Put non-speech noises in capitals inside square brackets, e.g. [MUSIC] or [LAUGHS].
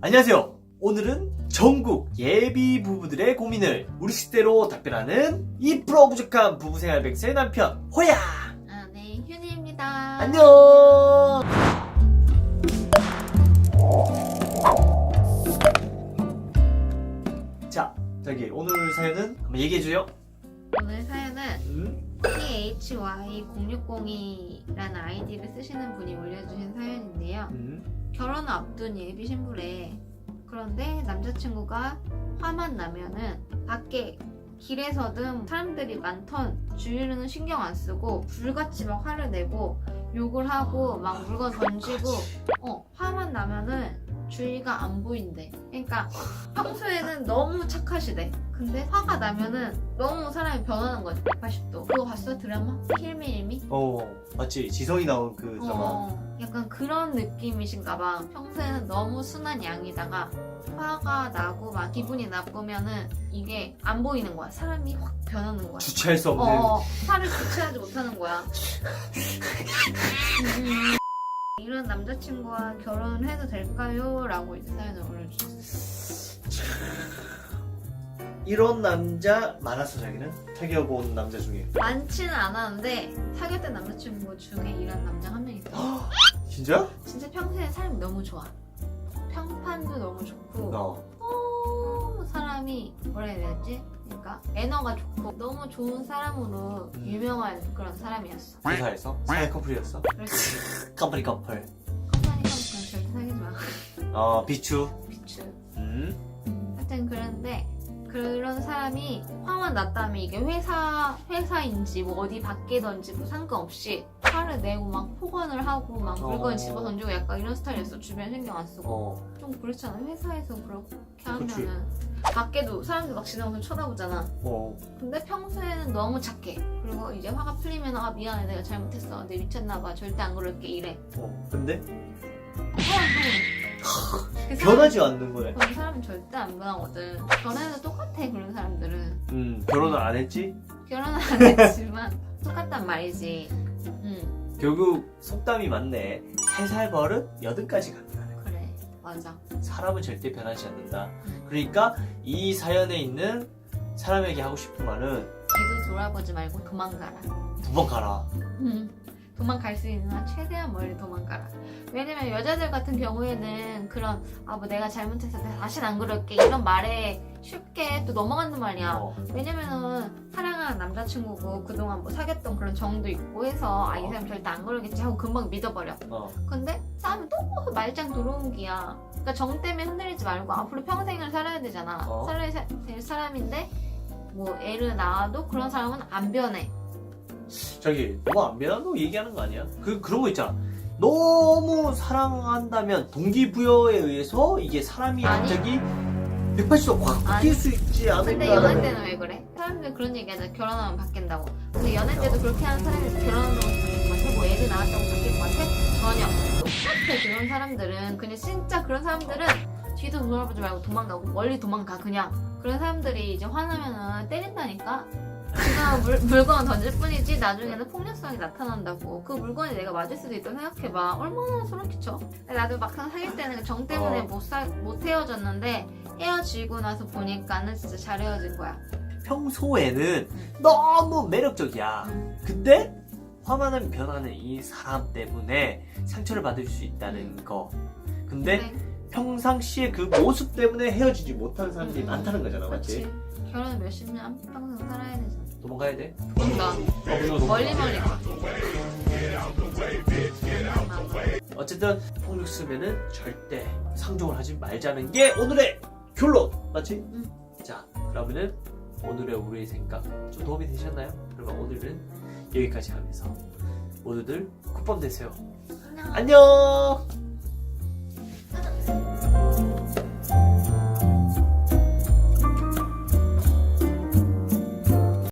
안녕하세요. 오늘은 전국 예비 부부들의 고민을 우리 식대로 답변하는 2% 부족한 부부생활 백세의 남편 호야. 아, 네, 휴니입니다. 안녕. 자, 저기 오늘 사연은 한번 얘기해 줘요. 오늘 사연은 음? PHY0602라는 아이디를 쓰시는 분이 올려주신 사연인데요. 음? 결혼을 앞둔 예비 신부래. 그런데 남자친구가 화만 나면은 밖에 길에서든 사람들이 많던 주위로는 신경 안 쓰고 불같이 막 화를 내고 욕을 하고 막 물건 던지고 어 화만 나면은 주위가 안 보인대. 그러니까 평소에는 너무 착하시대. 근데 화가 나면은 너무 사람이 변하는 거지. 180도. 그거 봤어 드라마? 힐미 일미? 어, 맞지. 지성이 나온 그 드라마. 어, 약간 그런 느낌이신가 봐. 평소에는 너무 순한 양이다가 화가 나고 막 기분이 나쁘면은 이게 안 보이는 거야. 사람이 확 변하는 거야. 주체할 수 없는. 어, 화를 주체하지 못하는 거야. [LAUGHS] 음, 이런 남자친구와 결혼을 해도 될까요? 라고 이제 사연을 올려주셨어요. 이런 남자 많았어 자기는 사귀어본 남자 중에. 많지는 않았는데 사귀었던 남자친구 중에 이런 남자 한 명 있어. [GASPS] 진짜? 진짜 평소에 사람이 너무 좋아. 평판도 너무 좋고 어. 사람이 뭐라 해야 되지? 그러니까 매너가 좋고 너무 좋은 사람으로 음. 유명한 그런 사람이었어. 회사에서 사회 커플이었어. 그래서 커플이 커플. 컴퍼니 컴퍼니 절대 사귀지 마. 어 비추. 비추. 음. 하여튼 그런데 그런 사람이 화만 났다면 이게 회사 회사인지 뭐 어디 밖에든지 뭐 상관없이 화를 내고 막 폭언을 하고 막 물건 어. 집어 던지고 약간 이런 스타일이었어. 주변 신경 안 쓰고. 어. 좀 그렇잖아. 회사에서 그렇게 하면은. 밖에도 사람들 막 지나가서 쳐다보잖아. 어. 근데 평소에는 너무 착해. 그리고 이제 화가 풀리면 아 미안해 내가 잘못했어. 내 미쳤나봐. 절대 안 그럴게 이래. 어. 근데 그 사람- 변하지 않는 거네. 그런 사람은 절대 안 변하거든. 결혼해도 결혼을 안 했지? 결혼은 안 했지만 [LAUGHS] 똑같단 말이지. 응 결국 속담이 맞네. 살살 버릇 여든까지 갑니다. 그래 맞아. 사람은 절대 변하지 않는다. 그러니까 이 사연에 있는 사람에게 하고 싶은 말은 뒤도 돌아보지 말고 도망가라. 두 번 가라. 음, 도망갈 수 있는 한 최대한 멀리 도망가라. 왜냐면 여자들 같은 경우에는 그런 아 뭐 내가 잘못해서 다시는 안 그럴게 이런 말에 쉽게 또 넘어간단 말이야. 어. 왜냐면은 사랑하는 남자친구고 그동안 뭐 사귀었던 그런 정도 있고 해서 아 이 사람 절대 안 그러겠지 하고 금방 믿어버려. 어. 근데 싸우면 또 말짱 들어온기야. 그러니까 정 때문에 흔들리지 말고 앞으로 평생을 살아야 되잖아. 어. 살아야 사- 될 사람인데 뭐 애를 낳아도 그런 사람은 안 변해. 저기 너무 안 변한다고 얘기하는 거 아니야? 그 그런 거 있잖아. 너무 사랑한다면 동기부여에 의해서 이게 사람이 아니. 갑자기 180도 확 바뀔 아니. 수 있지 근데 연애 않을까? 때는 왜 그래? 사람들 그런 얘기 하잖아. 결혼하면 바뀐다고. 근데 연애 때도 그렇게 하는 사람이 결혼한다고 바뀔 것 같아? 뭐 애를 낳았다고 바뀔 것 같아? 전혀. 똑같아. 그런 사람들은. 그냥 진짜 그런 사람들은 뒤도 돌아보지 말고 도망가고 멀리 도망가 그냥. 그런 사람들이 이제 화나면은 때린다니까? 지금 물, 물건 던질 뿐이지 나중에는 폭력성이 나타난다고 그 물건이 내가 맞을 수도 있다고 생각해봐 얼마나 소름 끼쳐 나도 막상 사귈 때는 정 때문에 어. 못, 사, 못 헤어졌는데 헤어지고 나서 보니까는 진짜 잘 헤어진 거야 평소에는 너무 매력적이야. 음. 근데 화만 하면 변하는 이 사람 때문에 상처를 받을 수 있다는 거. 근데 근데 평상시에 그 모습 때문에 헤어지지 못하는 사람들이 음. 많다는 거잖아, 그렇지 맞지? 결혼 몇십 년 평생 살아야 되잖아 도망가야 돼? 뭔가 어, 멀리 멀리 가 어쨌든 폭력 쓰면은 절대 상종을 하지 말자는 게 오늘의 결론 맞지? 응. 자 그러면은 오늘의 우리의 생각 좀 도움이 되셨나요? 그러면 오늘은 여기까지 하면서 모두들 굿밤 되세요 안녕 안녕